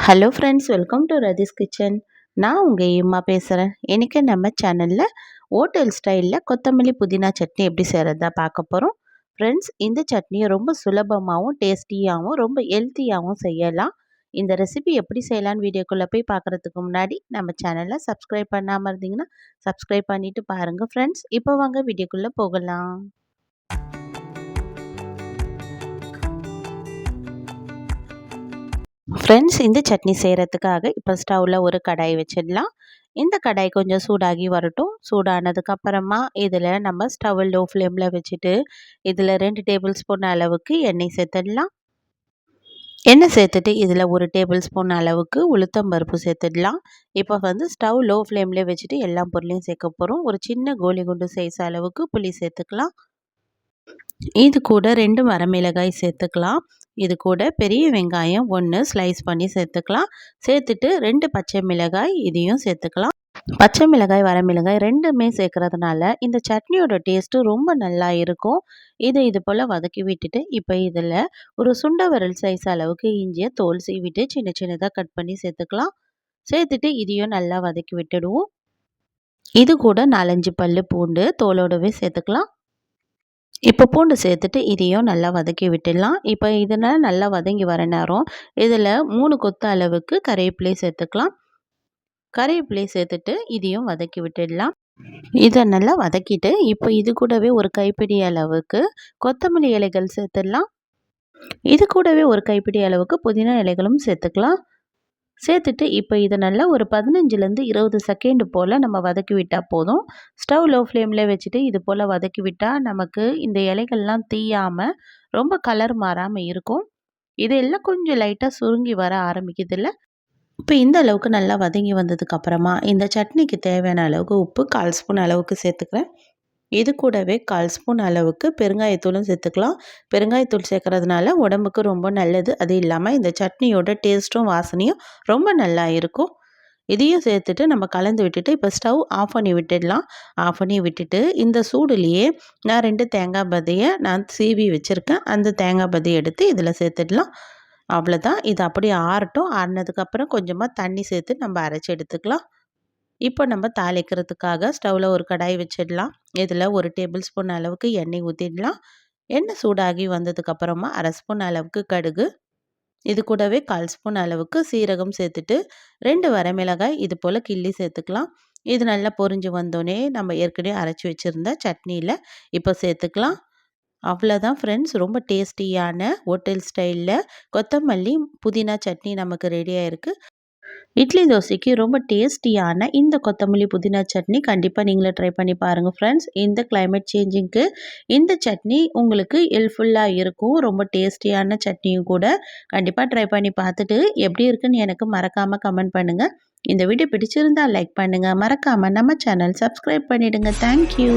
Hello friends welcome to Rathi's kitchen நான் உங்கள் இம்மா பேசுகிறேன் இன்றைக்கி நம்ம சேனலில் ஹோட்டல் ஸ்டைலில் கொத்தமல்லி புதினா சட்னி எப்படி செய்கிறதா பார்க்க போகிறோம் ஃப்ரெண்ட்ஸ் இந்த சட்னியை ரொம்ப சுலபமாகவும் டேஸ்டியாகவும் ரொம்ப ஹெல்த்தியாகவும் செய்யலாம். இந்த ரெசிபி எப்படி செய்யலான்னு வீடியோக்குள்ளே போய் பார்க்குறதுக்கு முன்னாடி நம்ம சேனலை சப்ஸ்கிரைப் பண்ணாமல் இருந்தீங்கன்னா சப்ஸ்கிரைப் பண்ணிவிட்டு பாருங்கள் ஃப்ரெண்ட்ஸ் இப்போ வாங்க வீடியோக்குள்ளே போகலாம். ஃப்ரெண்ட்ஸ் இந்த சட்னி செய்கிறதுக்காக இப்போ ஸ்டவ்வில் ஒரு கடாய் வச்சிடலாம். இந்த கடாய் கொஞ்சம் சூடாகி வரட்டும். சூடானதுக்கப்புறமா இதில் நம்ம ஸ்டவ் லோ ஃப்ளேமில் வச்சுட்டு இதில் ரெண்டு டேபிள் ஸ்பூன் அளவுக்கு எண்ணெய் சேர்த்துடலாம். எண்ணெய் சேர்த்துட்டு இதில் ஒரு டேபிள் ஸ்பூன் அளவுக்கு உளுத்தம் பருப்பு சேர்த்துடலாம். இப்போ வந்து ஸ்டவ் லோ ஃப்ளேம்லேயே வச்சுட்டு எல்லா பொருளையும் சேர்க்க போகிறோம் ஒரு சின்ன கோலி குண்டு சைஸ் அளவுக்கு புளி சேர்த்துக்கலாம். இது கூட ரெண்டு வரமிளகாய் சேர்த்துக்கலாம். இது கூட பெரிய வெங்காயம் ஒன்று ஸ்லைஸ் பண்ணி சேர்த்துக்கலாம். சேர்த்துட்டு ரெண்டு பச்சை மிளகாய் இதையும் சேர்த்துக்கலாம். பச்சை மிளகாய் வரமிளகாய் ரெண்டுமே சேர்க்குறதுனால இந்த சட்னியோட டேஸ்ட்டு ரொம்ப நல்லா இருக்கும். இதை இது போல் வதக்கி விட்டுட்டு இப்போ இதில் ஒரு சுண்ட விரல் சைஸ் அளவுக்கு இஞ்சியை தோல் சீவிட்டு சின்ன சின்னதாக கட் பண்ணி சேர்த்துக்கலாம். சேர்த்துட்டு இதையும் நல்லா வதக்கி விட்டுடுவோம். இது கூட நாலஞ்சு பல் பூண்டு தோலோடவே சேர்த்துக்கலாம். இப்போ பூண்டு சேர்த்துட்டு இதையும் நல்லா வதக்கி விட்டுடலாம். இப்போ இதனால் நல்லா வதங்கி வர நேரம் இதில் மூணு கொத்து அளவுக்கு கறிவேப்பிலை சேர்த்துக்கலாம். கறிவேப்பிலை சேர்த்துட்டு இதையும் வதக்கி விட்டுடலாம். இதை நல்லா வதக்கிட்டு இப்போ இது கூடவே ஒரு கைப்பிடி அளவுக்கு கொத்தமல்லி இலைகள் சேர்த்துடலாம். இது கூடவே ஒரு கைப்பிடி அளவுக்கு புதினா இலைகளும் சேர்த்துக்கலாம். சேர்த்துட்டு இப்போ இதை நல்லா ஒரு பதினஞ்சுலேருந்து இருபது செகண்டு போல் நம்ம வதக்கி விட்டால் போதும். ஸ்டவ் லோ ஃப்ளேமில் வச்சுட்டு இது போல் வதக்கி விட்டால் நமக்கு இந்த இலைகள்லாம் தீயாமல் ரொம்ப கலர் மாறாமல் இருக்கும். இதெல்லாம் கொஞ்சம் லைட்டாக சுருங்கி வர ஆரம்பிக்குதுல்ல? இப்போ இந்த அளவுக்கு நல்லா வதங்கி வந்ததுக்கப்புறமா இந்த சட்னிக்கு தேவையான அளவுக்கு உப்பு கால் ஸ்பூன் அளவுக்கு சேர்த்துக்கிறேன். இது கூடவே கால் ஸ்பூன் அளவுக்கு பெருங்காயத்தூளும் சேர்த்துக்கலாம். பெருங்காயத்தூள் சேர்க்குறதுனால உடம்புக்கு ரொம்ப நல்லது. அது இல்லாமல் இந்த சட்னியோட டேஸ்ட்டும் வாசனையும் ரொம்ப நல்லா இருக்கும். இதையும் சேர்த்துட்டு நம்ம கலந்து விட்டுட்டு இப்போ ஸ்டவ் ஆஃப் பண்ணி விட்டுடலாம். ஆஃப் பண்ணி விட்டுட்டு இந்த சூடுலேயே நான் ரெண்டு தேங்காய் பதியை நான் சீவி வச்சுருக்கேன். அந்த தேங்காய் பதியை எடுத்து இதில் சேர்த்துடலாம். அவ்வளோதான் இது அப்படியே ஆறட்டும். ஆறினதுக்கப்புறம் கொஞ்சமாக தண்ணி சேர்த்து நம்ம அரைச்சி எடுத்துக்கலாம். இப்போ நம்ம தாளிக்கிறதுக்காக ஸ்டவ்வில் ஒரு கடாய் வச்சிடலாம். இதில் ஒரு டேபிள் ஸ்பூன் அளவுக்கு எண்ணெய் ஊற்றிடலாம் எண்ணெய் சூடாகி வந்ததுக்கப்புறமா அரை ஸ்பூன் அளவுக்கு கடுகு. இது கூடவே கால் ஸ்பூன் அளவுக்கு சீரகம் சேர்த்துட்டு ரெண்டு வரமிளகாய் இது போல் கிள்ளி சேர்த்துக்கலாம். இது நல்லா பொறிஞ்சு வந்தோடனே நம்ம ஏற்கனவே அரைச்சி வச்சுருந்த சட்னியில் இப்போ சேர்த்துக்கலாம். அவ்வளோதான் ஃப்ரெண்ட்ஸ் ரொம்ப டேஸ்டியான ஹோட்டல் ஸ்டைலில் கொத்தமல்லி புதினா சட்னி நமக்கு ரெடியாக இருக்குது இட்லி தோசைக்கு ரொம்ப டேஸ்டியான இந்த கொத்தமல்லி புதினா சட்னி கண்டிப்பாக நீங்களே ட்ரை பண்ணி பாருங்கள் ஃப்ரெண்ட்ஸ் இந்த கிளைமேட் சேஞ்சிங்க்கு இந்த சட்னி உங்களுக்கு ஹெல்ப்ஃபுல்லாக இருக்கும். ரொம்ப டேஸ்டியான சட்னியும் கூட கண்டிப்பாக ட்ரை பண்ணி பார்த்துட்டு எப்படி இருக்குன்னு எனக்கு மறக்காமல் கமெண்ட் பண்ணுங்கள் இந்த வீடியோ பிடிச்சிருந்தால் லைக் பண்ணுங்கள் மறக்காமல் நம்ம சேனல் சப்ஸ்கிரைப் பண்ணிவிடுங்க தேங்க்யூ